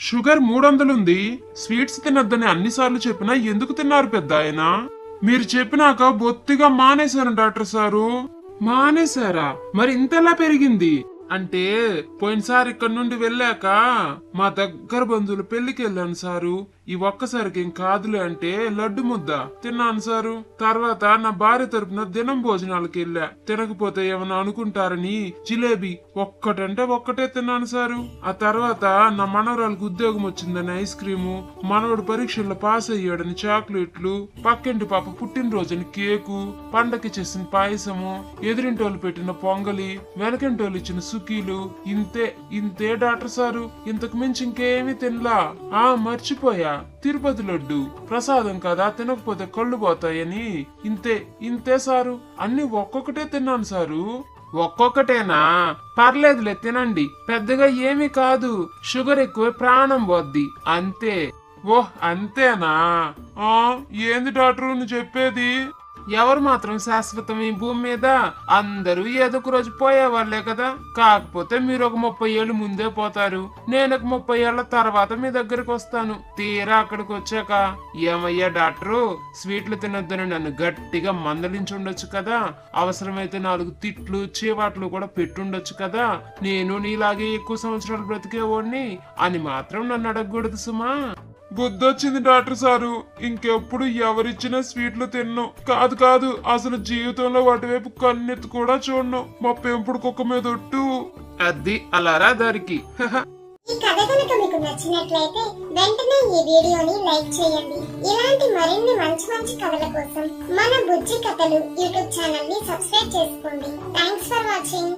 Sugar మూడొందలుంది. Sweets తినొద్దని అన్నిసార్లు చెప్పినా ఎందుకు తిన్నారు పెద్ద ఆయన మీరు చెప్పినాక బొత్తిగా మానేశారు డాక్టర్ సారు. మానేశారా? మరి ఇంతలా పెరిగింది? అంటే పోయినసారి ఇక్కడ నుండి వెళ్ళాక మా దగ్గర బంధువులు పెళ్ళికి వెళ్ళాను సారు. ఈ ఒక్కసారికి ఏం కాదులే అంటే లడ్డు ముద్ద. తిన్నాను సారు. తర్వాత నా భార్య తరపున దినం భోజనాలకి వెళ్ళా. తినకపోతే ఏమన్నా అనుకుంటారని జిలేబీ ఒక్కటంటే ఒక్కటే తిన్నాను సారు. ఆ తర్వాత నా మనవరాలకు ఉద్యోగం వచ్చిందని ఐస్ క్రీము మనవడు పరీక్షల్లో పాస్ అయ్యాడని చాక్లెట్లు పక్కింటి పాప పుట్టినరోజుని కేకు పండకి చేసిన పాయసము ఎదురింటోళ్ళు పెట్టిన పొంగలి వెనకంటోళ్ళు ఇచ్చిన సుకీలు ఇంతే ఇంతే డాక్టర్ సారు. ఇంతకు మించి ఇంకేమీ తినలా. ఆ మర్చిపోయా. తిరుపతి లడ్డు ప్రసాదం కదా తినకపోతే కళ్ళు పోతాయని. ఇంతే ఇంతే సారు. అన్ని ఒక్కొక్కటే తిన్నాను సారు. ఒక్కొక్కటేనా? పర్లేదులే తినండి. పెద్దగా ఏమీ కాదు. షుగర్ ఎక్కువ ప్రాణం పోద్ది. అంతే. ఓహ్ అంతేనా? ఆ ఏంది డాక్టర్ నువ్వు చెప్పేది? ఎవరు మాత్రం శాశ్వతం ఈ భూమి మీద? అందరూ ఏదో ఒక రోజు పోయేవాళ్ళే కదా. కాకపోతే మీరు ఒక ముప్పై ఏళ్ళు ముందే పోతారు. నేను ఒక ముప్పై ఏళ్ళ తర్వాత మీ దగ్గరకు వస్తాను. తీరా అక్కడికి వచ్చాక ఏమయ్యా డాక్టరు స్వీట్లు తినొద్దని నన్ను గట్టిగా మందలించి ఉండొచ్చు కదా. అవసరమైతే నాలుగు తిట్లు చీవాట్లు కూడా పెట్టుండొచ్చు కదా. నేను నీలాగే ఎక్కువ సంవత్సరాలు బ్రతికేవాడిని అని మాత్రం నన్ను అడగకూడదు సుమా. బుద్ధొచ్చింది డాక్టర్ సారు. ఇంకెప్పుడు ఎవరిచ్చిన స్వీట్లు తిన్ను. కాదు కాదు అసలు జీవితంలో వాటి వైపు కన్నెత్తి కూడా చూడను. మా పెంపుడు కుక్క మీద ఒట్టు. అది అలారా దారికి. ఈ కథ కనుక మీకు నచ్చినట్లయితే వెంటనే ఈ వీడియోని లైక్ చేయండి. ఇలాంటి మరిన్ని మంచి మంచి కథల కోసం మన బుజ్జి కథలు యూట్యూబ్ ఛానల్ని సబ్స్క్రైబ్ చేసుకోండి. Thanks for watching